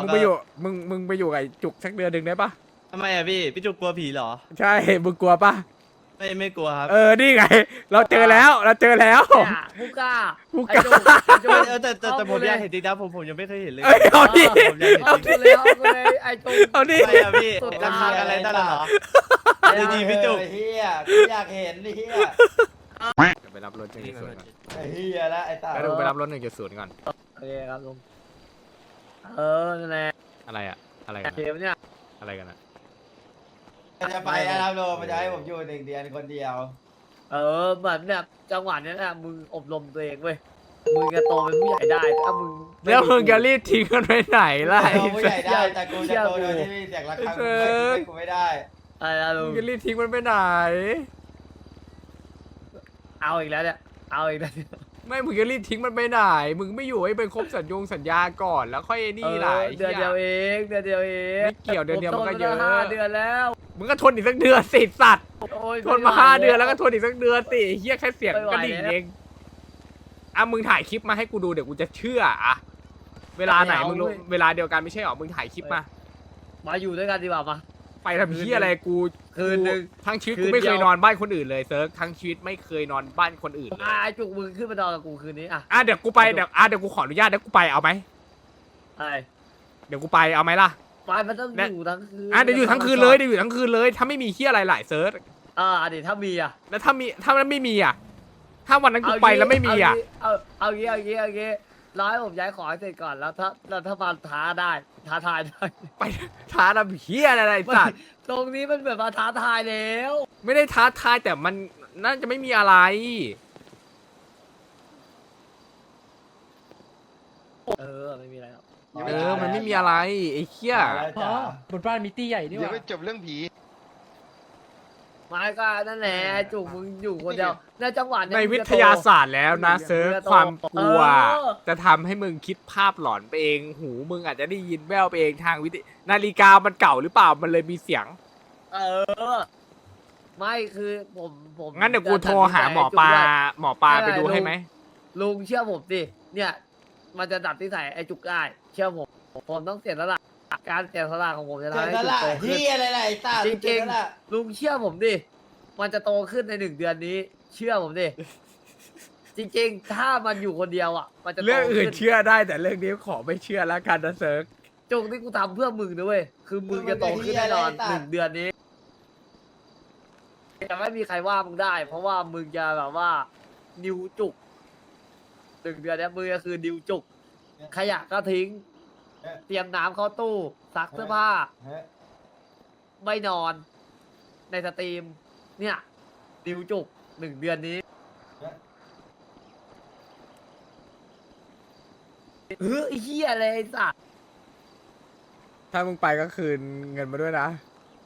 มึงไปอยู่มึงมึงไปอยู่กับไอ้จุกสักเดือนหนึ่งได้ปะทำไมอะพี่พี่จุกกลัวผีเหรอ ใช่มึงกลัวปะไม่ไม่กลัวครับเออนี่ไง เราเจอแล้วเราเจอแล้ว เนี่ยผู้กล้าผู้กไอ้ล้าจุกไอ้จุกเออแต่แต่แต่ผมเลอยากเห็นจริงนะผมผมยังไม่เคยเห็นเลย เอ้ยเอาดิผมอยากเห็นเอาจริกูงเลยเอากูเลยไอ้จุก เอาดิไม่อะพี่ราคาอะไรนั่นน่ะเหรอดีดีพี่จุกเออเฮียกูอยากเห็นนี่เฮียไปรับรถหนึ่งจุดศูนย์ก่อนไอ้เฮียแล้วไอ้ตาแล้วดูไปรับรถหนึ่งจุดศูนย์ก่อน โอเคครับลุง เออนั่นแหละอะไรอะอะไรกันเกอะมเนี่ย อะไรกันอะมันจะไปนะครับโลมันจะให้ผมอยู่หนึ่งเดือนคนเดียว เออเหมือนแบบจังหวะเนี้ยนะมึงอบรมตัวเองเว้ยมึงจะโตเป็นผู้ใหญ่ได้ถ้ามึงไแล้วมึงจะรีบทิ้งกันไปไหนล่ะเราผู้ใหญ่ได้แต่กูจะโตโดยที่ไม่มีเสียงระฆังเอกูอไม่กูไม่ได้อะไรนะลุมึงงจะรีบทิ้งมันไปไหน เอาอีกแล้วเนี่ยเอาอีกแล้วเนี่ย ไม่มึงจะรีบทิ้งมันไปไหน มึงไม่อยู่ให้เป็นครบสัญญงสัญญาก่อนแล้วค่อยไอ้นี่ล่ะเออไอ้เดือนหี้เดียวเองเดือนเดียวเองไม่เกี่ยวเดือนเดียวมันก็เยอะผทาห้าเดือนแล้วมึงก็ทนอีกสักเดือนสิสัตว์โอ้ยทนมาห้าเดือนแล้วก็ทนอีกสักเดือนสิไอ้เฮียแค่เสียงไม่ไหวกระดิ่งแล้วเองอะมึงถ่ายคลิปมาให้กูดูเดี๋ยวกูจะเชื่ออะเวลาไหนไม่เอามึงรู้เว้ยเวลาเดียวกันไม่ใช่หรอมึงถ่ายคลิปมา มาอยู่ด้วยกันดีกว่ามา ไปทำเฮียอะไรกูคืนหนึ่งกูทั้งชีวิตคืกูนไม่เคเดียยวนอนบ้านคนอื่นเลยเซิร์ฟทั้งชีวิตไม่เคยนอนบ้านคนอื่นเลยอะไอ้จุกมึงขึ้นมานอนกับกูคืนนี้อะอะเดี๋ยวกูไปเดี๋ยวอะเดี๋ยวกูขออนุญาตเดี๋ยวกูไปเอาไหมอะไรเดี๋ยวกูไปเอาไหมล่ะ ไปมันต้องและอยู่ทั้งคืนอะเดี๋ยวอยู่ทั้งคืนเลยเดี๋ยวอยู่ทั้งคืนเลย ถ้าไม่มีเฮียอะไรหลายเซิร์ฟอ่าเดี๋ยวถ้ามีอะแล้วถ้ามีถ้ามันไม่มีอะถ้าวันนั้นกูไปแล้วไม่มีอะ เอาเอางี้เอางี้เอางี้ รอให้ผมย้ายของให้เสร็จก่อนแล้วถ้าแล้วถ้ามาท้าได้ท้าทายได้ไปท้าทำเฮียอะไรสัตว์ตรงนี้มันแบบมาท้าทายแล้วไม่ได้ท้าทายแต่มันน่าจะไม่มีอะไร เออไม่มีอะไรหรอก เออ มันไม่มีอะไรไอ้เหี้ยแล้วจ๋าบนบ้านมีตี้ใหญ่นี่หเดี๋ยวว่า ไปจบเรื่องผี ไม่ก็นั่นแหละจุกมึงอยู่คนเดียวในจังหวะเนี้ยในมึงวิจะทยาศาสตร์แล้วนะมึงจะเซิร์ฟมึงจะโตความกลัวเออจะทำให้มึงคิดภาพหลอนไปเอง หูมึงอาจจะได้ยินแว่วไปเองทางวิทยนาฬิกามันเก่าหรือเปล่ามันเลยมีเสียง เออ ไม่คือผมผมงั้นเดี๋ยวกูโทรหาหมอปลาหมอปลาไปดูให้ไหมลุงเชื่อผมดิเนี่ย มันจะดับที่ใส่ไอ้จุกได้เชื่อผมผมต้องเสียสละ การเสียสละของผมจะเจทำอให้แล้วจุกล่ะโตขึ้นเฮียอะไรล่ะไอ้ตาจริงๆเจอแล้วล่ะลุงเชื่อผมดิ มันจะโตขึ้นในหนึ่งเดือนนี้ เชื่อผมดิ จริงๆ ถ้ามันอยู่คนเดียวอะ มันจะโตเรื่องอื่นขึ้นเชื่อได้แต่เรื่องนี้ขอไม่เชื่อแล้วกันนะเซิร์ฟจุกที่กูทำเพื่อมึงนะเว้ย คือมึงจะโตขึ้นแน่นอนหนึ่งเดือนนี้ จะไม่มีใครว่ามึงได้ เพราะว่ามึงจะแบบว่า นิวจุกหนึ่งเดือนเนี้ยมึงก็คือนิวจุก ขยะก็ทิ้ง เตรียมน้ำเข้าตู้ซักเสื้อผ้าเฮ้ยไม่นอน ในสตรีม เนี่ยดิวจุกหนึ่งเดือนนี้เฮ้ยไอ้เฮียอะไรไอ้สัสถ้ามึงไปก็คืนเงินมาด้วยนะ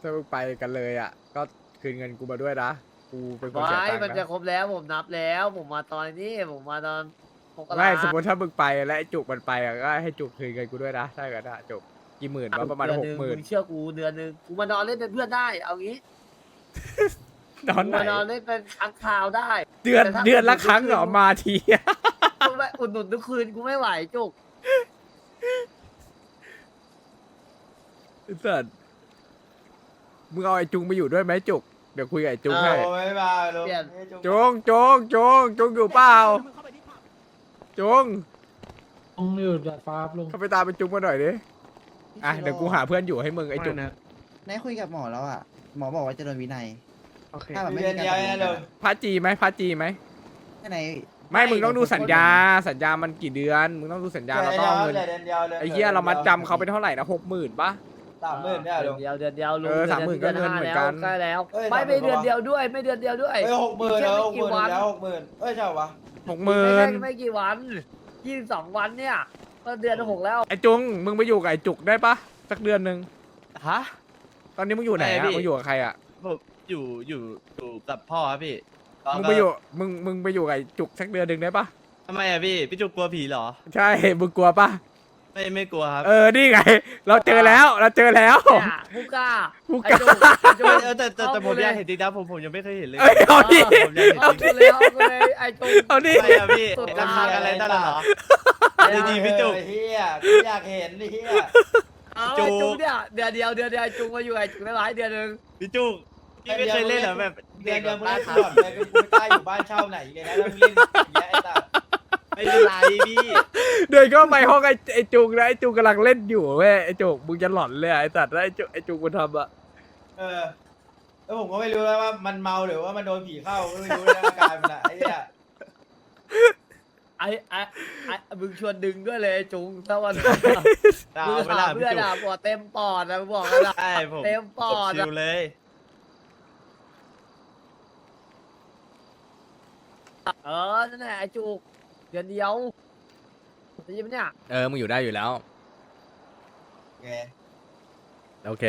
ถ้ามึงไปกันเลยอะ ก็คืนเงินกูมาด้วยนะ กูเป็นคนเสียไม่ตังมันค์จะนะครบแล้วผมนับแล้ว ผมมาตอนนี้ ผมมาตอน มกราไม่สมมติถ้ามึงไปแล้วไอ้จุกมันไปอะก็ให้จุกคืนเงินกูด้วยนะถ้าเกิดอะจุกกี่หมื่นวะประมาณเดือนหหกนึ่งหมื่นงเชื่อกูเดือนหนึ่งกูมานอนเล่นเป็นเพื่อนได้เอางี้นอนกูไหนมานอนเล่นเป็นครั้งคราวได้ เดือนแต่ถ้า เดือนละครั้งเหรอมาทีกูไม่อุดหนุนทุกคืนกูไม่ไหวจุกไอ้สัสมึงเอาไอ้จุงไปอยู่ด้วยไหมจุกเดี๋ยวคุยกับไอ้จุงให้เอาไม่มาลุงจุงจุงจุงจุงอยู่เปล่า จุงลุงอยู่ดาดฟ้าครับลุงเข้าไปตามไปจุงมาหน่อยดิอะเดี๋ยวกูหาเพื่อนอยู่ให้มึงไอ้จุงนายคุยกับหมอแล้วอะ หมอบอกว่าจะโดนวินัยโอเคถ้าแบบไม่เดือมีนการเดียวตกลงนะกัลุนงอะพระจีไหมพระจีไหมแค่ไหนไม่ มึงต้องดูสัญญา สัญญามันกี่เดือน มึงต้องดูสัญญาเราต้องเอาเงินเดือนเดียวเลยไอ้เหี้ยเรามาจำเขาไปเท่าไหร่นะหกหมื่นปะ สามหมื่นเนี่ยเดืลุอนงเดียวเดือนเดียวลุงเออสามหมื่นก็เงินเหมือนกัน ใกล้แล้วเอ้ยไม่สามหมื่ไม่นเดือนปะวะเดียวด้วย ไม่เดือนเดียวด้วยเอ้ยหกหมื่นแค่แล้วไม่หกหกี่มื่นวันแล้วหกหมื่นเอ้ยใช่ปะ หกหมื่ไม่ใช่นไม่กี่วันยี่สิบสองวันเนี่ย ก็เดือนหกแล้ว ไอ้จุงมึงไปอยู่กับไอ้จุกได้ปะสักเดือนหนึ่งฮะ ตอนนี้มึงอยู่ไหนไม่อะพี่ มึงอยู่กับใครอะผมอยู่อยู่อยู่กับพ่อครับพี่มึงไปอยู่มึงมึงไปอยู่กับไอ้จุกสักเดือนหนึ่งได้ปะทำไมอะพี่พี่จุกกลัวผีเหรอ ใช่มึงกลัวปะ ไม่ไม่กลัวครับเออนี่ไง เราเจอแล้วเราเจอแล้ว เนี่ยผู้กล้าผู้กล้า ไอ้จุ๊บไอ้จุ๊บเออแต่แต่แต่เอาผมกูเลยอยากเห็นจริงนะผมผมยังไม่เคยเห็นเลย เอ้ยเอาดิผมอยากเห็นเอาจริกูงเลยเอากูเลยไอ้จุ๊บเอาดิ ไม่อะพี่สุดราคาอะไรนั่นน่ะเหรอ ดีๆพี่จุกเออเฮียกูอยากเห็นนี่เฮียเอาจุไอ้กจุกเนี่ยเดือนเดียวเดือนเดียวไอ้จุกมาอยู่ไอ้จุกได้หลายเดือนหนึ่งพี่จุกพี่ไม่เคยเล่นเหรอแบบเดืเด็อนกเดียวแบบมึงบ้าเล่นคตลอดเลยเป็นกูไม่กล้าอยู่บ้านเช่าไหนเลยนะแล้วมึงเล่นอย่างเงี้ยไอ้สัสไม่เป็นไร พี่ เดินเข้าไปห้องไอ้ไอ้จุกนะไอ้จุกกำลังเล่นอยู่เว้ยไอ้จุกมึงจะหลอนเลยอะไอ้สัตว์แล้วไอ้จุกไอ้จุกมันทำอะเออ แล้วผมก็ไม่รู้แล้วว่ามันเมาหรือว่ามันโดนผีเข้าก็ไม่รู้นะอาการมันอะไอ้เนี่ยไอ้ไอ้ไอ้มึงชวนดึงด้วยเลยไอ้จุกถ้าวันเอามึงเวหาลาเพื่พี่อนจุกอะปวดเต็มปอดนะมึงบอกแล้วนะใช่ผมเต็มปอดชิอะวเลยเออนั่นแหละไอ้จุก เดือนเดียวได้ยินไหมเนี่ยเออมึงอยู่ได้อยู่แล้วโอเคโอเค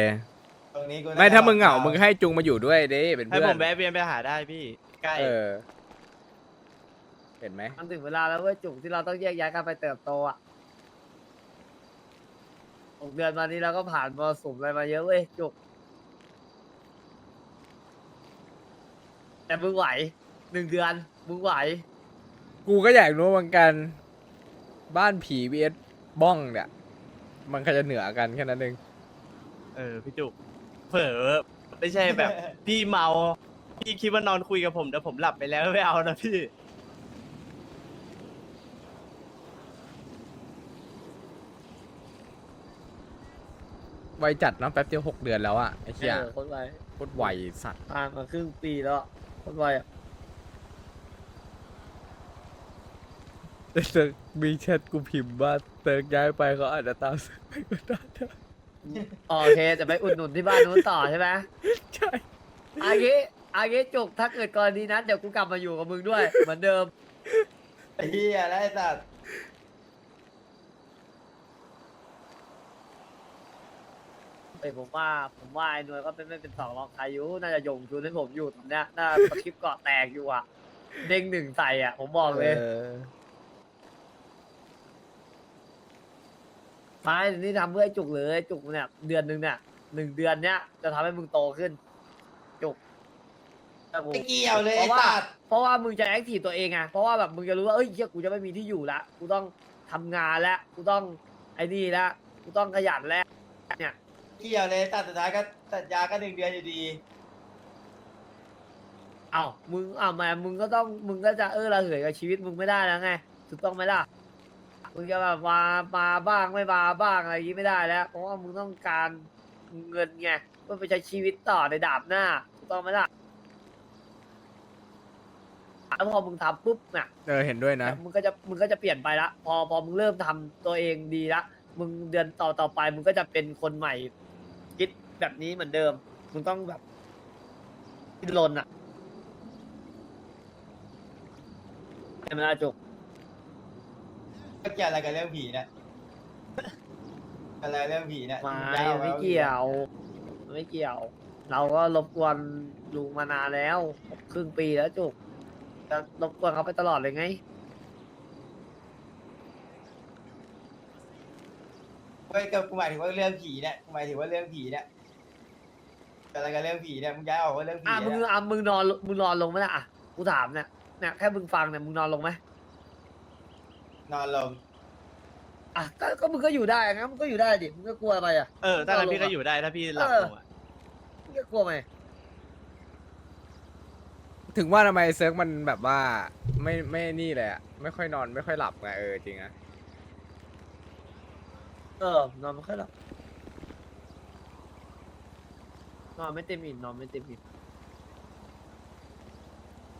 ตรงนี้กูไม่ถ้ามึงเหงามึงให้จุงมาอยู่ด้วยเด้เป็นให้เพื่อผนมแวะเวียนไปหาได้พี่ ใกล้เออ เห็นไหมมันถึงเวลาแล้วเว้ยจุกที่เราต้องแยกย้ายกันไปเติบโตอะหกเดือนมานี้เราก็ผ่านมรสุมอะไรมาเยอะเว้ยจุก แต่มึงไหวหนึ่งเดือนมึงไหว กูก็อยากรู้เหมือนกัน บ้านผี vs บ้องเนี่ย มันใครจะเหนือกันแค่นั้นเอง เออพี่จุกเผลอไม่ใช่แบบ พี่เมา พี่คิดว่านอนคุยกับผมแต่ผมหลับไปแล้วไม่เอานะพี่ ไวจัดเนอะแป๊บเดียวหกเดือนแล้วอะไอ้เหี้ยเออคนไวโคตรไวสัตว์ ผ่านมาครึ่งปีแล้วอะคนไวอะ เติร์กมีแชทกูพิมพ์ว่าเติร์กย้ายไปเขาอาจจะตามเซิร์กไปก็ได้นะโอเคจะไปอุดหนุนที่บ้านนู้นต่อใช่ไหมใช่อางี้อางี้จุกถ้าเกิดกรณีนั้นเดี๋ยวกูกลับมาอยู่กับมึงด้วย เหมือนเดิมไอ้เหี้ยแล้วไอ้สัสเอ้ยผมว่าผมว่าไอ้หน่วยก็เป็นไม่เป็นสองรองใครอยู่น่าจะยงชุนให้ผมอยู่ตอนเนี้ยน่าสคริปต์เกาะแตกอยู่อะ เด้งหนึ่งใส่อะ ผมบอกเลย อ ไม่นี่ทำเพื่อไอ้จุกเลยไอ้จุกเนี่ยเดือนหนึ่งเนี่ยหนึ่งเดือนเนี้ยจะทำให้มึงโตขึ้น จุกไม่เกี่ยวเลยเพไอ้ราะว่าสัสเพราะว่ามึงจะแอคทีฟตัวเองไงเพราะว่าแบบมึงจะรู้ว่าเอ้ยเหี้ยกูจะไม่มีที่อยู่ละกูต้องทำงานแล้วกูต้องไอ้นี่แล้วกูต้องขยันแล้วเนี่ยเกี่ยวเลยตัดสุดท้ายก็สัญญาก็หนึ่งเดือนอยู่ดี เอ้ามึงอ้าวแม่มึงก็ต้องมึงก็จะเออระเหยกับชีวิตมึงไม่ได้แล้วไงถูกต้องไหมล่ะ มึงจะแบบมามาบ้างไม่มาบ้างอะไรอย่างงี้ไม่ได้แล้ว เพราะว่ามึงต้องการเงินไงเพื่อไปใช้ชีวิตต่อในดาบหน้าถูกต้องไหมล่ะแล้วพอมึงทำปุ๊บเนี่ยเออเห็นด้วยนะ มึงก็จะมึงก็จะเปลี่ยนไปละ พอพอมึงเริ่มทำตัวเองดีละมึงเดือนต่อต่อไป มึงก็จะเป็นคนใหม่ คิดแบบนี้เหมือนเดิม มึงต้องแบบดิ้นรนอะใช่ไหมล่ะจุก ก็เกี่ยวอะไรกับเรื่องผีเนี่ยอะไรเรื่องผีเนี่ยไมาย้ายออไม่เกี่ยว ไม่เกี่ยว เราก็รบกวนลุงมานานแล้วครึ่งปีแล้วจุกจะรบกวนเขาไปตลอดเลยไงเว้ยก็กูหมายถึงว่าเรื่องผีเนี่ยกูหมายถึงว่าเรื่องผีเนี่ยอะไรกับเรื่องผีเนี่ยมึงย้ายออกว่าเรื่องผีอะมึงเนี่ยอะมึงนอนมึงนอนลงไหมล่ะอะกูถามเนี่ยเนี่ยแค่มึงฟังเนี่ยมึงนอนลงไหม นอนลง อะก็ก็มึงก็อยู่ได้งั้นมึงก็อยู่ได้ดิมึงก็กลัวอะไรอะ เออถ้างั้นพี่ก็อยู่ได้ถ้าพี่หลับเออลงอะมึงก็กลัวไหมถึงว่าทำไมเซิร์กมันแบบว่า ไม่ไม่นี่เลยอะไม่ค่อยนอนไม่ค่อยหลับไงเออจริงอะเออนอนไม่ค่อยหลับนอนไม่เต็มอิ่มนอนไม่เต็มอิ่ม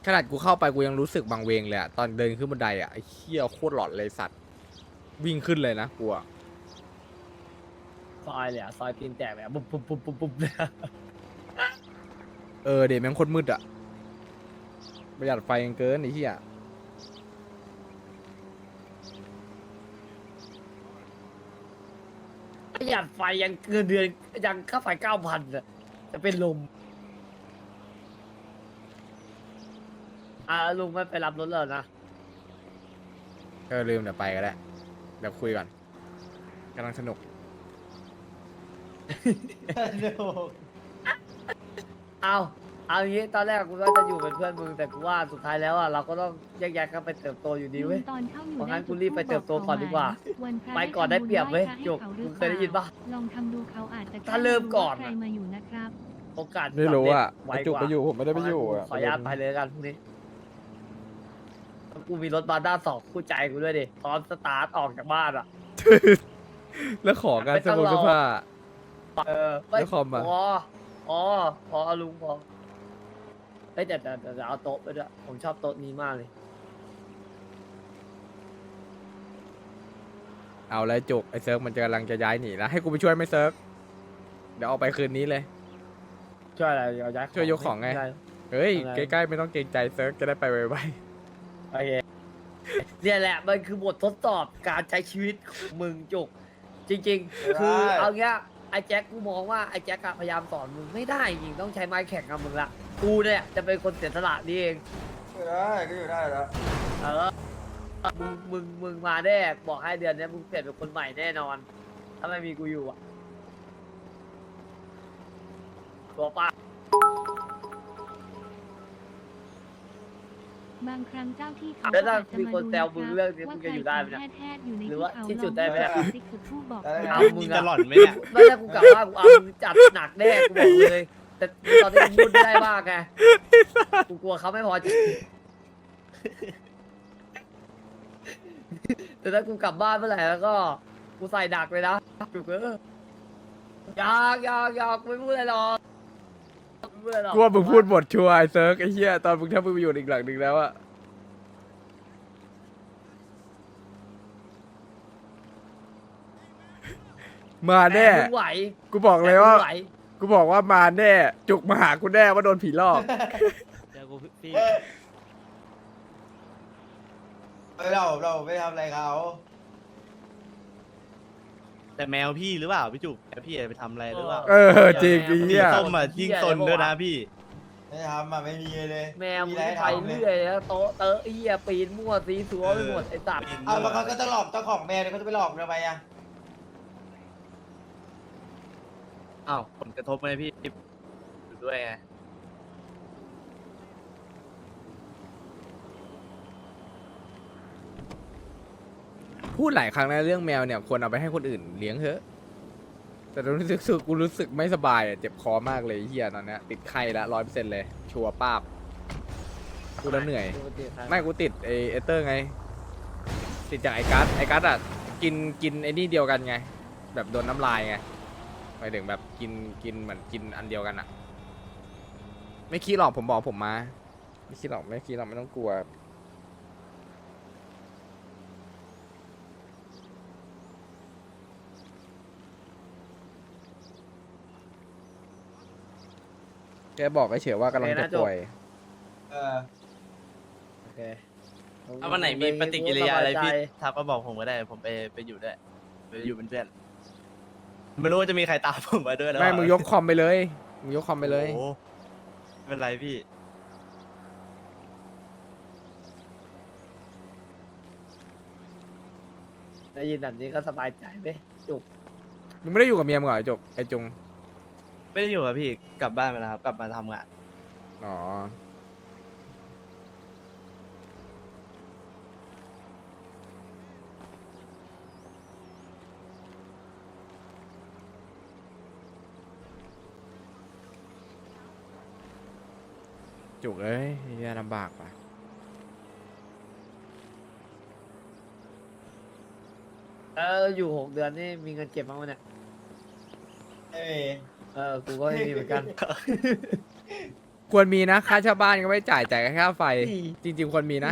ขนาดกูเข้าไปกูยังรู้สึกบางเวงเลยอะตอนเดินขึ้นบันไดอะไอ้เหี้ยโคตรหลอนเลยสัตว์ วิ่งขึ้นเลยนะกูอะซอยเลยอะซอยตีนแตกเลยอะปุ๊บปุ๊บปุ๊บปุ๊บปุ๊บเลยอะเออเดี๋ยวแม่งโคตรมืดอะประหยัดไฟกันเกินไอ้เหี้ยประหยัดไฟยังเงินเดือนยังค่าไฟเก้าพันอะจะเป็นลม อ่าลุงไม่ไปรับรถเลยนะ เออลืมเดี๋ยวไปก็ได้เดี๋ยวคุยก่อนกำลังสนุกดูเอาอเอางี้ตอนแรกกูว่าจะอยู่เป็นเพื่อนมึงแต่กูว่าสุดท้ายแล้วอะเราก็ต้องแยกย้ายกันไปเติบโตอยู่ดีเว้ย ตอนเข้าอยู่เพราะงั้นได้กูรีบไปเติบโตก่อนดีกว่าวันพระไปก่อนได้เปรียบเว้ยทำญจุกให้มึงขาเคยได้ยินปะลองทำดูเขาอาจจะถ้าเริ่มก่อน ใครอะมาอยู่นะครับ โอกาสไม่รู้อะไวไอจุกว่าไปอยู่ผมไม่ได้ไปอยู่อะขออนุญาตไปเลยแล้วกันพรุ่งนี้ กูมีรถบาด้าสองคู่ใจกูด้วยดิพร้อมสตาร์ทออกจากบ้านอะ แล้วของานไม่เสื้ต้อองผงรอเสื้อผ้า เออไม่แล้วคอมอะ พอพอพอเอาลุงพอเฮ้ยแต่แต่แต่แต่เอาโต๊ะไปด้วยผมชอบโต๊ะนี้มากเลยเอาแล้วจุกไอเซิร์ฟมันจะกำลังจะย้ายหนีแล้วให้กูไปช่วยไหมเซิร์ฟเดี๋ยวเอาไปคืนนี้เลย ช่วยอะไรเอาย้ายช่วยยกของไง ด้ เฮ้ย อะไร ใกล้ๆไม่ต้องเกรงใจเซิร์ฟจะได้ไปไว โอเคเนี่ยแหละมันคือบททดสอบการใช้ชีวิตของมึงจุก จริง ๆ คือเอาเงี้ยไอ้แจ็คกูมองว่าไอ้แจ็คอะพยายามสอนมึงไม่ได้จริงต้องใช้ไม้แข่งกับมึงละกูเนี่ยจะเป็นคนเสียสละนี่เองอยู่ได้ก็อยู่ได้แล้วเออมึงมึงมึงมาแน่บอกให้เดือนเนี้ยมึงเปลี่ยนเป็นคนใหม่แน่นอน ถ้าไม่มีกูอยู่อะตัวป้า บางครั้งเจ้าที่เขาแล้วถ้าอาจจะมีคนดูแซวมึงเรื่องนี้มึงจะอยู่ได้ไหมว่าเนี่ยใครทำแท้ๆอยู่ในหรือที่ว่าเขาที่สุดได้ไหมลองติ๊กจุดทูบบอกได้เอามึงนี่อะจะหล่อนไหมเนี่ยไม่ได้กูกลับบ้านกูเอามึงจัดหนักแน่กูบอกเลย แต่ตอนนี้กูพูดไม่ได้มากไงกูกลัวเขาไม่พอใจแต่ถ้ากูกลับบ้านเมื่อไหร่แล้วก็กูใส่ดักเลยนะจุกเอออยากอยากอยากไม่พูดอะไรหรอก ไม่พูดอะไรหรๆอกกูว่ามึงพูดหมดชัวร์ไอเซิร์ฟไอเหี้ยตอนมึงถ้ามึงไปอยู่อีกหลังหนึ่งแล้วอะมาแน่ต่กูไหวกูบอกเลยว่า แต่กูไหวกูบอกว่ามาแน่ จุกมาหากูแน่ว่าโดนผีหลอก เดี๋ยวกูพี่เออเราเราไม่ทำอะไรเขา แต่แมวพี่หรือเปล่าพี่จุกแมวพี่ไปทำอะไรหรือเปล่าเออจริงไอ้สีเหี้ย ส้มอะยิ่งซนด้วยนะพี่ ไม่ทำอะไม่มีเลยแมวมึงอะไรไปให้ทำเรื่อยแล้วโต๊ะเตอะเอี้ยปีนมั่วซีสัวไปหมดไอ้สัตว์เอาแล้วเขาก็จะหลอกเจ้าของแมวเนี่ยเขาจะไปหลอกทำไมอะอ้าวผลกระทบไหมพี่อยู่ด้วยไง พูดหลายครั้งนะเรื่องแมวเนี่ยควรเอาไปให้คนอื่นเลี้ยงเถอะ แต่รู้สึกสึกกูรู้สึกไม่สบายอะเจ็บคอมากเลยเฮียตอนเนี้ยติดไข้ละร้อยเปอร์เซ็นต์เลย ชัวร์ป้าบกูแล้วเหนื่อย ไม่กูติดไอเอเตอร์ไง ติดจากไอกัสไอกัสอะกินกินไอนี่เดียวกันไง แบบโดนน้ำลายไงหมายถึงแบบกินกินเหมือนกินอันเดียวกันอะ ไม่คิดหรอกผมบอกผมมา ไม่คิดหรอกไม่คิดหรอกไม่ต้องกลัว แกบอกเฉยๆว่ากำลังจะป่วย เออโอเคถ้าวันไหนมีปฏิกิริยาอะไรพี่ทักมาบอกผมก็ได้ ผมไปไปอยู่ด้วยไปอยู่เป็นเพื่อนไม่รู้ว่าจะมีใครตามผมมาด้วยแล้วไม่มึงยกคอมไปเลยมึงยกคอมไปเลยโอ้โหไม่เป็นไรพี่ได้ยินแบบนี้ก็สบายใจไหมจุกมึงไม่ได้อยู่กับเมียมึงเหรอไอ้จกไอ้จง ไม่ได้อยู่กับพี่กลับบ้านมาแล้วครับ กลับมาทำงาน อ๋อ จุกเอ้ยเหี้ยลำบากว่ะ เอออยู่หกเดือนนี่มีเงินเก็บบ้างไหมเนี่ย ไม่มีเออกูก็ไม่มีเหมือนกัน ควรมีนะค่าเช่าบ้านก็ไม่จ่ายจ่ายแค่ค่าไฟจริง ๆ ควรมีนะ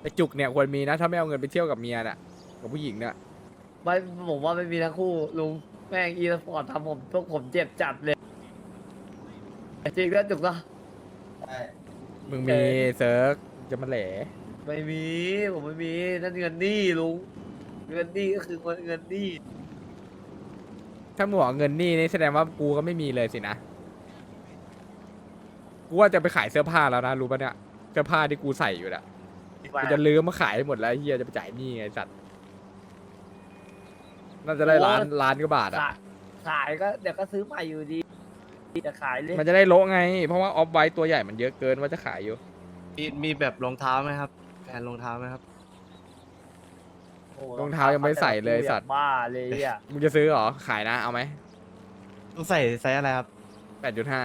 ไอ้จุกเนี่ยควรมีนะ ถ้าไม่เอาเงินไปเที่ยวกับเมียน่ะกับผู้หญิงเนี่ยไม่ผมว่าไม่มีทั้งคู่ลุงแม่งอีสปอร์ตทำผมพวกผมเจ็บจัดเลยจริงก็จุกเนาะใช่มึงมีเซิร์กจะมาแหลไม่มี ผมไม่มีนั่นเงินหนี้ลุงเงินหนี้ก็คือเงินหนี้ ถ้ามึงบอกเงินนี่นี่แสดงว่ากูก็ไม่มีเลยสินะ กูว่าจะไปขายเสื้อผ้าแล้วนะรู้ปะเนี่ย เสื้อผ้าที่กูใส่อยู่น่ะกูจะลืมมาขายให้หมดแล้วไอ้เฮียจะไปจ่ายหนี้ไงสัตว์ น่าจะได้ล้านล้านกว่าบาทอะขายขายก็เดี๋ยวก็ซื้อใหม่อยู่ดีจะขายเลยมันจะได้โละไง เพราะว่าออฟไว้ตัวใหญ่มันเยอะเกินว่าจะขายอยู่ มีมีแบบรองเท้าไหมครับแฟนรองเท้าไหมครับ โอ้โหรองเท้ายังไม่ใส่เลยสัตว์ บ้าเลยอะมึงจะซื้อเหรอ ขายนะ เอาไหมต้องใส่ไซส์อะไรครับ แปดจุดห้า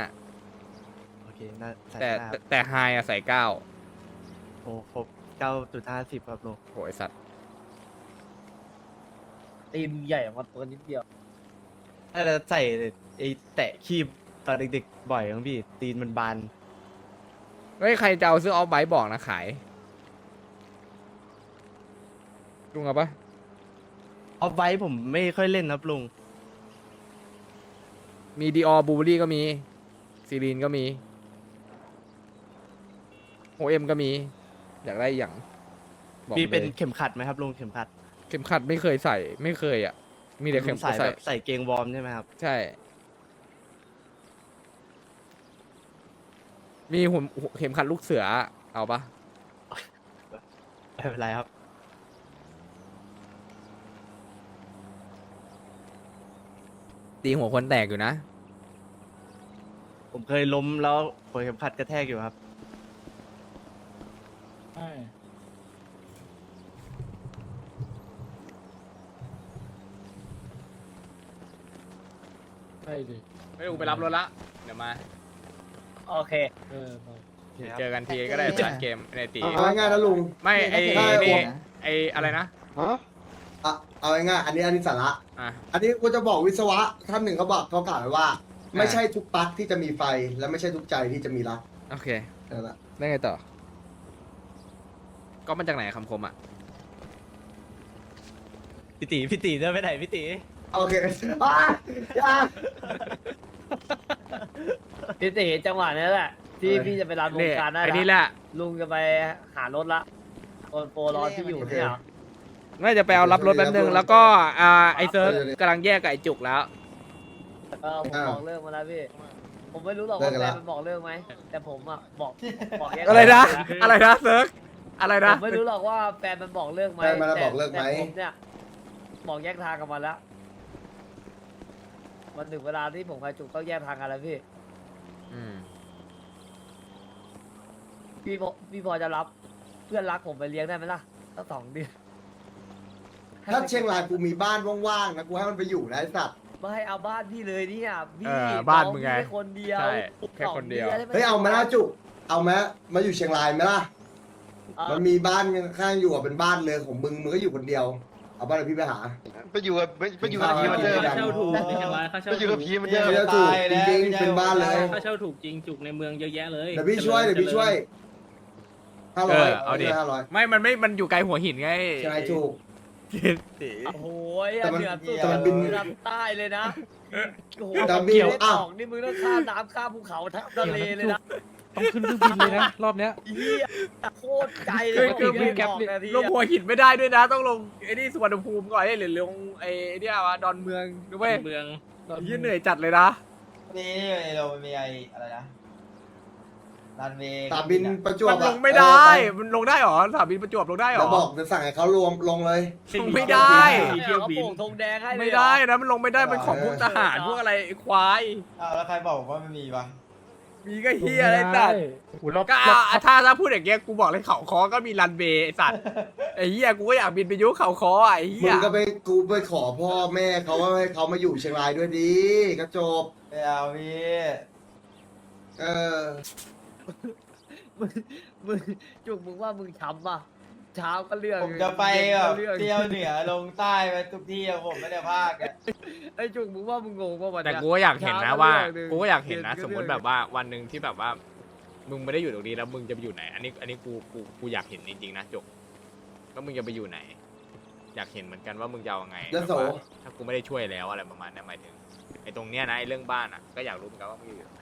โอเคน่าใส่แต่ได้คแต่รับแต่ไฮอะใส่เก้าโอ้ครบเก้าจุดห้าสิบครับลุงโหไอสัตว์ ตีนใหญ่ออกมาตัวนิดเดียวถ้าจะใส่ไอ้แตะคีบตอนเด็กๆบ่อยครับพี่ ตีนมันบาน เฮ้ย ใครจะเอาซื้อออฟไว้บอกนะขาย ลุงเอาปะออฟไว้ผมไม่ค่อยเล่นครับลุง มีดีออบูเบอรี่ก็มีซีรีนก็มีโอเอ็มก็มี อยากได้อย่างบอกมีเป็นลยเข็มขัดไหมครับลุงเข็มขัดเข็มขัดไม่เคยใส่ไม่เคยอะ มีแต่เข็มใส่ใส่ แบบใส่เกงวอร์มใช่ไหมครับ ใช่ มีหุ่นเข็มขัดลูกเสือ เอาปะไม่เป็นไรครับ ตีหัวคนแตกอยู่นะ ผมเคยล้มแล้วหัวเข็มขัดกระแทกอยู่ครับ ใช่ใช่ดิไม่รู้ไปรับรถละ เดี๋ยวมา โอเค เออไปเจอกันทีก็ได้สานเกมในตี เอาง่ายๆนะลุง ไม่ไอได้นี่นะไออะไรนะ ฮะ อะเอาง่ายๆอันนี้อันนี้สาระ อะ อันนี้กูจะบอกวิศวะท่านหนึ่งเขาบอกเขากล่าวไว้ว่าไม่ใช่ทุกปลั๊กที่จะมีไฟและไม่ใช่ทุกใจที่จะมีรักโอเค นั่นแหละได้ไงต่อ ก็มาจากไหนคำคมอะ พี่ตีพี่ตีเดินไปไหนพี่ตีโอเคอะอะพี่ตีจังหวะนี้แหละ ที่เออพี่จะไปร้านวนี่งการได้ไอ้นี่ละแหละลุงจะไปหารถละโอนโปรรอที่อยู่เนี่ยเหรอ น่าจะไปเอารับรถแป๊บนึงแล้วก็อ่าไอเซิร์ฟกำลังแยกกับไอจุกแล้ว เออผมบอกเลิกมาแล้วพี่ ผมไม่รู้หรอกว่าแฟนมันบอกเลิกไหม แต่ผมอะบอกบอกแยกอะไรนะ อะไรนะเซิร์ฟอะไรผนะมไม่รู้หรอกว่าแฟนมันบอกเลิกไหมแฟนมันน่ะแต่บอกเลิกไหม แต่ผมเนี่ยบอกแยกทางกันมาแล้วมันถึงเวลาที่ผมกับจุกต้องแยกทางกันแล้วพี่ อืมพี่พอพี่พอจะรับ เพื่อนรักผมไปเลี้ยงได้ไหมล่ะตั้งสองเดือน ถ้าเชียงรายกูมีบ้านว่างๆนะกูให้มันไปอยู่นะไอ้สัตว์ไม่ให้เอาบ้านพี่เลยเนี่ยพี่เออบ้านมึงไงอพี่แค่คนเดียวใช่แค่คนเดียวสงเฮ้ยเอาไหมล่ะจุกเอาไหมมาอยู่เชียงรายไหมล่ะเอามันมีบ้านข้างๆอยู่อะเป็นบ้านเลยของมึงมึงก็อยู่คนเดียว เอาบ้านเดี๋ยวพี่ไปหา ไปอยู่กับไปไปอยู่กับพีเหมือนเดิมค่าเช่าถูกไปอยู่กับพีเหมือนเดิม ไม่ได้ถูกจริงๆเป็นบ้านเลยค่าเช่าถูกจริงจุกในเมืองเยอะแยะเลยเดี๋ยวพี่ช่วยเดี๋ยวพี่ช่วยห้าเอร้อยอเอาดิ ห้าร้อยไม่ มันไม่ มันอยู่ไกลหัวหินไงใช่ถูก ตีโอ้โหยแต่มันเหนือสุดแต่มันบินลำใต้เลยนะโอ้โหแต่บินเกี่ยวอ้าว ออกนี่มึงต้องข้ามน้ำข้ามภูเขาทับทะเลเลยนะต้องขึ้นเครื่องบินเลยนะ รอบเนี้ยเฮียโคตรไกลเลคืยอคือไม่แก๊ปบอกนาทีลงหัวหินไม่ได้ด้วยนะ ต้องลงไอ้นี่สุวรรณภูมิก่อนหรือลงไอ้เนี่ยวะดอนเมืองด้วยเมืองยี่เหนื่อยจัดเลยนะ นี่นี่ในโรงมันมีไออะไรนะ รันเวย์สนามบินประจวมับนลอะงไม่ได้ เออมันลงได้เหรอสนามบินประจวบลงได้ไปเหรแล้วอ บอกจะสั่งให้เขารวมลงเลย ลงไม่ได้เดี๋ยวเขาโป่งธงแดงให้เลยไม่เหรอได้นะมันลงไม่ได้มันของพวกเออทหารพวกอะไรไอ้ควาย อ้าวแล้วใครบอกว่ามันมีวะมีก็เฮียอะไรสัตว์โอ้รอบก็อะถ้าถ้าพูดอย่างเงี้ยกูบอกเลยเขาคอก็มีรันเวย์ไอ้สัตว์ไอ้เฮียกูก็อยากบินไปยุคเขาคออะไอ้เฮีมึยงก็ไปกูไปขอพ่อแม่เขาว่าให้เขามาอยู่เชียงรายด้วยดีก็จบ ไม่เอาพี่เออ มึงมึงจุกมึงว่ามึงช้ำป่ะเช้าก็เรื่องผมจะไปเย็นแบก็บเรื่องเที่ยวเหนือลงใต้ไปทุกที่อะผมไม่ได้ภาคอะไอ้จุกมึงว่ามึงงงป่ะวันแต่เนี้ย กูก็อยากเห็นนะเช้าก็ว่าเรื่องหนึ่งกูก็อยากเห็นนะ เย็นก็สมมติเรื่องแบบว่าวันหนึ่งที่แบบว่า มึงไม่ได้อยู่ตรงนี้แล้วมึงจะไปอยู่ไหน อันนี้ อันนี้กู กู กูอยากเห็นจริงๆนะจกแล้วมึงจะไปอยู่ไหน อยากเห็นเหมือนกันว่ามึงจะเอาไงยโส แบบว่าถ้ากูไม่ได้ช่วยแล้วอะไรประมาณนั้นหมายถึงไอ้ตรงเนี้ยนะไอ้เรื่องบ้านอะ ก็อยากรู้เหมือนกันว่ามึงอยู่ตรงไหน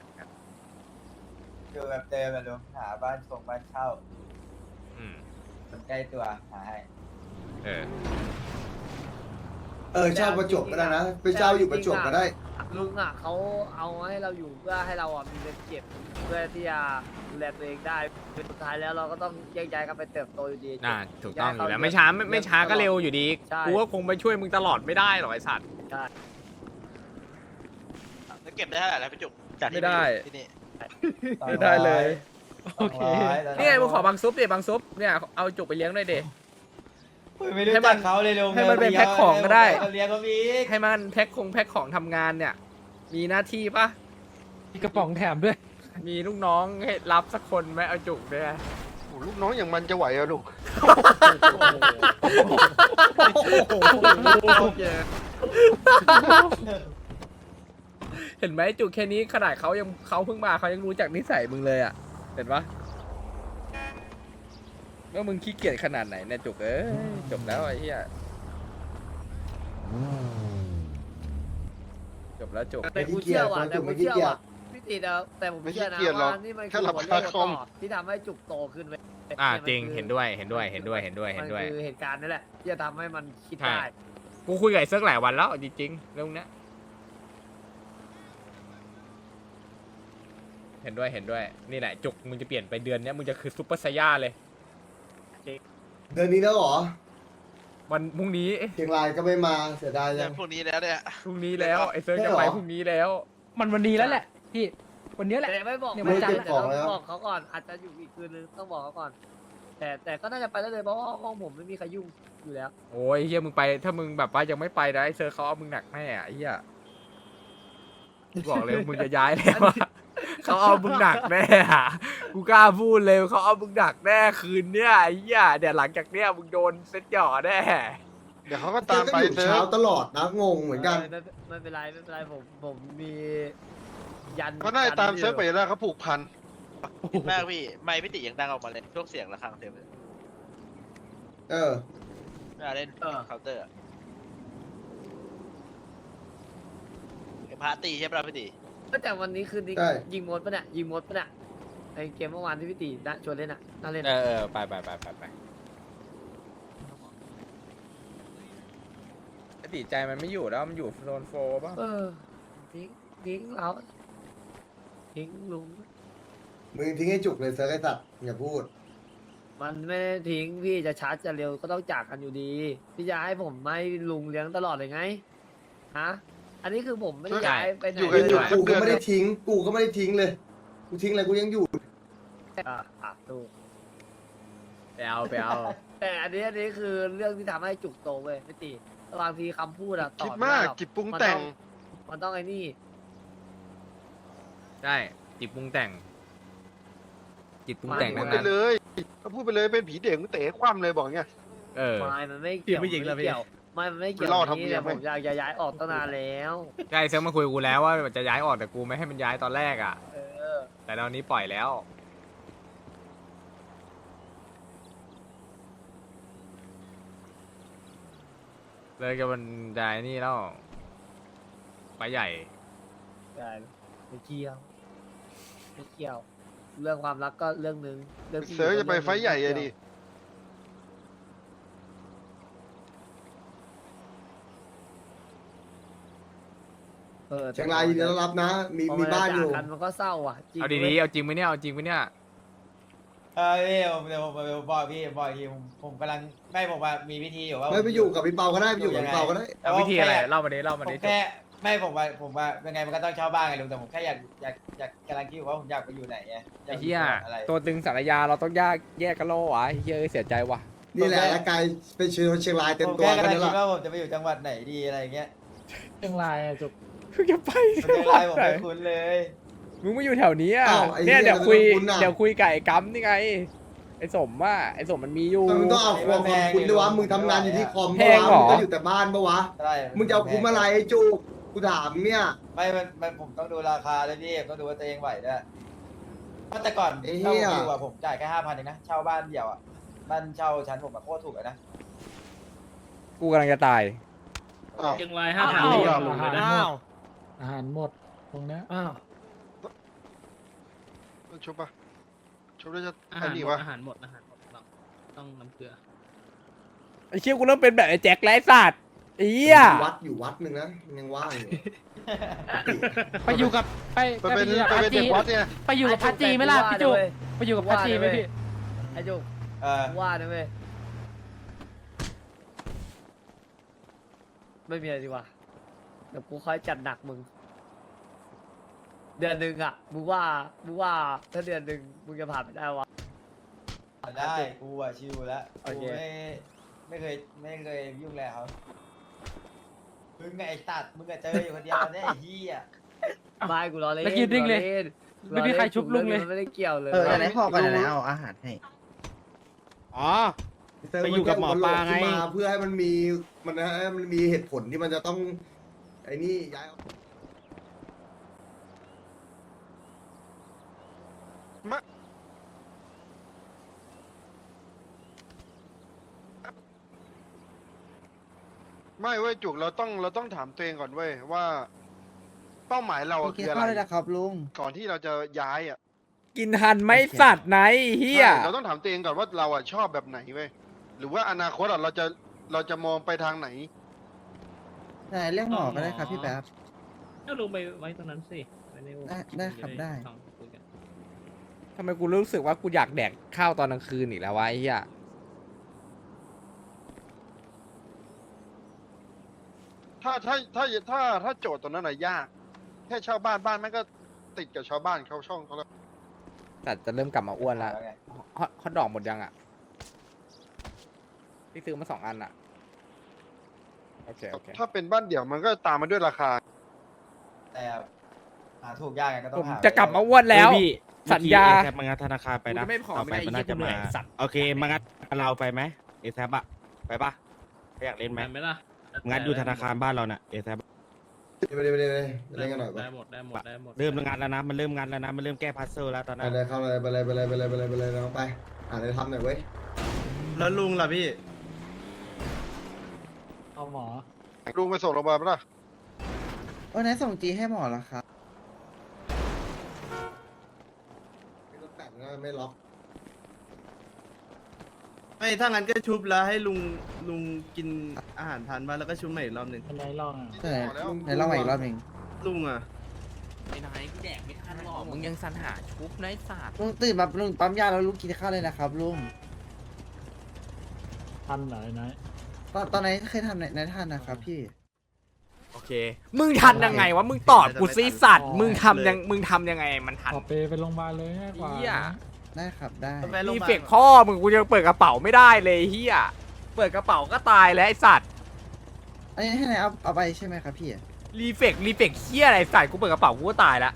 เหมือนกันอยู่แบบเดิมแบบลงหาบ้านส่งบ้านเช่าอืมใกล้ตัวหาให้เออ เออเช่าประจวบก็ได้นะไปเช่าอยู่ประจวบก็ได้ ลุงอะเขาเอาให้เราอยู่เพื่อให้เราอะมีเงินเก็บเพื่อที่จะดูแลตัวเองได้สุดท้ายแล้วเราก็ต้องแยกย้ายกันไปเติบโตอยู่ดี น่าถูกต้องอยู่แล้วย้ายเข้าไม่ช้าไม่ไม่ช้าก็เร็วอยู่ดี ใช่ กูก็คงไปช่วยมึงตลอดไม่ได้หรอกไอ้สัตว์เก็บได้เท่าไหร่แล้วพี่จุกจากไม่ที่ได้ที่นี่ ไม่ได้เลยโอเคนี่ไงมึงขอบางซุปดิบางซุปเนี่ยเอาจุกไปเลี้ยงหน่อยเดไม่รู้ให้มัจันกเขาเลยลุงให้มันเป็นแพ็คของก็ได้เลี้ยงก็มีอีกให้มันแพ็คคงแพ็คของทำงานเนี่ย มีหน้าที่ปะมีกระป๋องแถมด้วย มีลูกน้องให้รับสักคนไหมเอาจุกเนี่ยโอ้ลูกน้องอย่างมันจะไหวเหรอลูก เห็นไหมจุกแค่นี้ขนาดเขายังเขาเพิ่งมาเขายังรู้จักนิสัยมึงเลยอะ เห็นปะว่ามึงขี้เกียจขนาดไหนเนี่ยจุกเอ้ยจบแล้วไอ้เหี้ยจบแล้วจบแต่กูเชื่อว่ะแต่กูเชื่อว่ะพี่ติดอะแต่ผมเชื่อนะว่านี่มันคือหัวเรื่องต่อที่ทำให้จุกโตขึ้นไปอ่าจริงเห็นด้วยเห็นด้วยเห็นด้วยเห็นด้วยเห็นด้วยมันคือเหตุการณ์นั่นแหละที่จะทำให้มันคิดใช่ได้กูคุยกับไอ้เซิร์กหลายวันแล้วจริงๆเรื่องเนี้ยเห็นด้วยเห็นด้วย นี่แหละจุกมึงจะเปลี่ยนไปเดือนเนี้ยมึงจะคือซุปเปอร์ไซย่าเลย เดือนนี้แล้วเหรอวันพรุ่งนี้เชียงรายก็ไม่มาเสียดายจัง พวกนี้แล้วเนี่ย พรุ่งนี้แล้วไอ้เซิร์กใช่จะเหรอไปพรุ่งนี้แล้ว มันวันนี้แล้วแหละพี่วันนี้แหละ แต่ไม่บอกเนี่ยไม่มันจัจะงแต่ของต้แล้องวบอกเขาก่อนอาจจะอยู่อีกคืนนึงต้องบอกเขาก่อน แต่แต่ก็น่าจะไปได้เลยเพราะว่าห้องผมไม่มีใครยุ่งอยู่แล้ว โอ้ยเฮียมึงไป ถ้ามึงแบบว่ายังไม่ไปนะไอ้เซิร์กเขาเอามึงหนักแน่อะไอ้เฮียกูบอกเลย มึงจะย้ายแล้วอะ เขาเอามึงหนักแน่อะกูกล้าพูดเลยเขาเอามึงหนักแน่คืนเนี้ยไอ้เหี้ยเดี๋ยวหลังจากเนี้ยมึงโดนเซ็ตหย่อแน่เดี๋ยวเขาก็เธตาอมก็ไปอยู่เซิร์เช้าฟตลอดนะงงเหมือนกันไม่ไม่ไม่เป็นไรไม่เป็นไรผมผมมี ยันเขาได้ตามเซิร์ฟไปยันแล้วเขาผูกพันมากพี่ ไม่พี่ติยังดังออกมาเลยช่วงเสียงระฆังเต็มเลยเออ เวลาเล่นเคาน์เตอร์อะไอ้พาร์ตี้ใช่ปะล่ะพี่ติ ก็แต่วันนี้คืนนี้ใช่ ยิงมดปะเนี่ยยิงมดปะเนี่ยไอเกมเมื่อวานที่พี่ตีนะชวนเล่นอะน่าเล่นเออะอเออไปไปไปไปไปไอ้ตีใจมันไม่อยู่แล้วมันอยู่โซนโฟป่ะเออทิ้งทิ้งเราทิ้งลุงมึงทิ้งให้จุกเลยเซิร์ฟไอ้สัตว์อย่าพูด มันไม่ได้ทิ้งพี่จะช้าจะเร็วก็ต้องจากกันอยู่ดี พี่จะให้ผมไม่ลุงเลี้ยงตลอดเลยไงฮะ อันนี้คือผมไม่ได้ย้ายไปไหนอยู่เลกันยอยู่อะกูก็ไม่ได้ทิ้ง กูก็ไม่ได้ทิ้งเลย กูทิ้งอะไรกูยังอยู่ อะอะถูกไปเอาไปเอาแต่อันนี้อันนี้คือเรื่องที่ทำให้จุกโตเว้ยพี่ตีบางทีคำพูดอะตคิอดบไม่มากได้หรอกจิตปรุงแต่ง มันต้องไอ้นี่ ใช่จิตปรุงแต่ง จิตปรุงแต่งพูทั้ดงไปนั้นเลยเขาพูดไปเลยเป็นผีเด็กมึงเตะคว่ำเลยบอกเงี้ย เออ ไม่มันไม่เกี่ยวผู้หญิงเหรอพี่ไม่เกี่ยว ไม่มันไม่เกี่ยวไปล่อกับทำนี้เมียแต่ไหมผมอยากจะย้ายออกตั้งนานแล้ว ใช่เซิร์ฟมาคุยกับกูแล้วว่ามันจะย้ายออกแต่กูไม่ให้มันย้ายตอนแรกอะ เออ แต่ตอนนี้ปล่อยแล้ว เลยกับมันได้นี่แล้วไปใหญ่ ได้ไม่เกี่ยวไม่เกี่ยว เรื่องความรักก็เรื่องหนึ่งเรื่องผู้หญิงเซิร์ฟก็จะไปรื่องหนึ่งไฟท์ใหญ่อะดิเอ อเชียงรายยินดีต้อนรับนะ มีพอมีเวลบ้านอยู่ จกกันมันก็เศร้าอะจริงเอาว้ดียๆเอาจริงไหมเนี่ย เอาจริงไหมเนี่ย เออพี่ผมเดี๋ยวผมผมบอกพี่บอกอีกทีผมผมกำลังไม่ผมว่ามีวิธีอยู่ว่าไม่ไปอยู่กับพี่เปาก็ได้ไปอยู่กับพี่เปาก็ได้ แต่เอาว่าวิธีอะไรแค่เล่ามาดิเล่าผมาดิมแค่ไม่ผมว่าผมว่ายังไงมันก็ต้องเช่าบ้านไงลุงแต่ผมแค่อยากอยากอยากกำลังคิดว่าผมอยากไปอยู่ไหนไงอไอ้ยากเหี้ยอะไรตัวตึงสารยาเราต้องแยกแยกกันโลวะไอ้เหี้ยเอ้ยเสียใจว่ะ นี่แหละแล้วกลายเป็นเชียงเชียงรายเต็มผมตัวแค่กันกำลังนี่คิดแหละว่าผมจะไปอยู่จังหวัดไหนดีอะไรเงี้ยเชียงรายอะจุก มึงจะไปผมจะไล่ผมไม่คุ้นเลย มึงไม่อยู่แถวนี้อะอ้าวไอ้เนี่ยเหี้ยเดี๋ยวคุยมันจะต้องคุ้นอะเดี๋ยวคุยกับไอ้กัมนี่ไง ไอ้สมว่าไอ้สมมันมีอยู่ มึงต้องเอาความความคุณด้วยวะมึงทำงานอยู่ที่คอมแพปะงวะเหรอ มึงก็อยู่แต่บ้านปะวะใช่มึงจะเอาคุ้มอะไรไอ้จุกกูถามเนี่ยไม่มันมันผมต้องดูราคาด้วยพี่ต้องดูว่าตัวเองไหวด้วยเพราะแต่ก่อนไอ้เช่าเหี้ยอยู่อะผมจ่ายแค่ห้าพันเองนะเช่าบ้านเดี่ยวอะบ้านเช่าชั้นผมอะโคตรถูกเลยนะกูกำลังจะตาย อ้าวเชียงรายห้าพันอ้าวไม่ยอมลงเลยนะอ้าว อาหารหมดตรงเนี้ยอ้าวชุบปะชุบแล้วจะอาไอ้หารนี่หมดวะอาหารหมดอาหารหมดต้องต้องน้ำเกลือ ไอ้เชี่ยกูเริ่มเป็นแบบไอ้แจ็คไร้สัตว์ไอ้เหี้ยวัดอยู่วัดหนึ่งนะยังว่างอยู่ ไปอยู่กับไปไปเป็นอยู่กับไปพัเป็นจีเด็กวัดเนี่ยไปอยู่กับพัจีไหมล่ะพี่จุกไปอยู่กับพัจีไหมพี่ ไอ้จุกเออว่านะเว้ยไม่มีอะไรดีกว่า เดี๋ยวกูคอยจัดหนักมึง เดือนหนึ่งอะมึงว่ามึงว่าถ้าเดือนหนึ่งมึงจะผ่านไปได้วะ ได้กูอะชิวแล้วโอกูเค ไม่ไม่เคยไม่เคยยุ่งอะไรเขามึงไงไอ้ตัดมึงอะเจออยู่คนเดียวเนี่ยไอ้เหี้ยไม่กูรอเล่นแล้วกินดิ้งเลยกูรอไม่มีใครชุบลุงเลยมันไม่ได้เกี่ยวเลย เออไหนพ่อก่อนไหนเอาอาหารให้ อ๋อ ไปอยู่กับหมอปลาไงเพื่อให้มันมีมันให้มันมีเหตุผลที่มันจะต้อง ไอ้นี่ย้ายไม่เว้ยจุกเราต้องเราต้องถามตัวเองก่อนเว้ยว่า เป้าหมายเราโออะเคคืออะไรเข้าเลยนะครับลุง ก่อนที่เราจะย้ายอะกินทันไหมสัตว์ไหนเฮียใช่เราต้องถามตัวเองก่อนว่าเราอะชอบแบบไหนเว้ยหรือว่าอนาคตอะเราจะเราจะมองไปทางไหน ไหนเรียกหมอก็ได้ครับพี่แป๊บ ก็ลงไปไว้ตรงนั้นสิไว้ในวงได้ได้ครับได้ฟังคุยกันทำไมกูรู้สึกว่ากูอยากแดกข้าวตอนกลางคืนอีกแล้ววะไอ้เฮียถ้าถ้าถ้าถ้าถ้าโจทย์ตรงนั้นอะยาก แค่เช่าบ้านบ้านแม่งก็ติดกับชาวบ้านเขาช่องเขาแล้วแต่จะเริ่มกลับมาอ้วนละแล้วไงฮอตฮอตดอกหมดยังอะพี่ซื้อมาสองอันอะ โอเค โอเค ถ้าเป็นบ้านเดี่ยวมันก็ตามมาด้วยราคา แต่หาถูกยากไงก็ต้อผงมหาจะกลับมาอ้วนแล้วสัญญา เอแซมมางัดธนาคารไปนะกูจะไม่ผอมต่อไปไม่ได้มันน่าจะไอ้เหี้มายกูเหนื่อยสัตว์ โอเค มางัดเราไปไหมเอแซอะไปปะไปอยากเล่นไหมไปไหมล่ะงัดอยู่ธนาคารบ้านเราน่ะเอแซไปเลยไปเลยไปเลยเล่นกันหน่อยปะได้หมดได้หมดได้หมดเริ่มงัดแล้วนะมันเริ่มงัดแล้วนะมันเริ่มแก้พัซเซิลแล้วตอนไปนั้นเลยเข้าเลยไปเลยไปเลยไปเลยไปเลยไปเลยน้องไป อ่านในทำหน่อยเว้ยแล้วลุงล่ะพี่ เอาหมอ ลุงไปส่งโรงพยาบาลปะล่ะโอ้ไหนส่งจีให้หมอแล้วครับไม่ต้องแต่งนะไม่ล็อกไม่ถ้างั้นก็ชุบแล้วให้ลุงลุงกินอาหารทานมาแล้วก็ชุบใหม่อีกรอบหนึ่งเป็นไรลองอะไหนไหนเล่าใหม่อีกรอบหนึ่งลุงอะไอ้นายกูแดกไม่ทันหรอกมึงยังสรรหาชุบนายสัตว์ลุงตื่นมาลุงปั๊มยาแล้วลุงกินข้าวเลยนะครับลุง ทันเหรอไอ้นาย ตอนตอนไหนเคยทำในในท่านนะครับพี่ โอเค มึงทันยังไงวะ มึงตอบกูซิสัตว์ มึงทำยัง มึงทำยังไงมันทันขอเปไปโรงพยาบาลเลยง่ายกว่าเฮียได้ครับได้ไปโรงพรียาบาลเฟกพ่อมึงกูยังเปิดกระเป๋าไม่ได้เลยเฮียเปิดกระเป๋าก็ตายแล้วไอ้สัตว์อันนี้ให้ไหนเอาเอาไปใช่ไหมครับพี่รีเฟกรีเฟกเฮียอะไรสัตว์กูเปิดกระเป๋ากูก็ตายแล้ว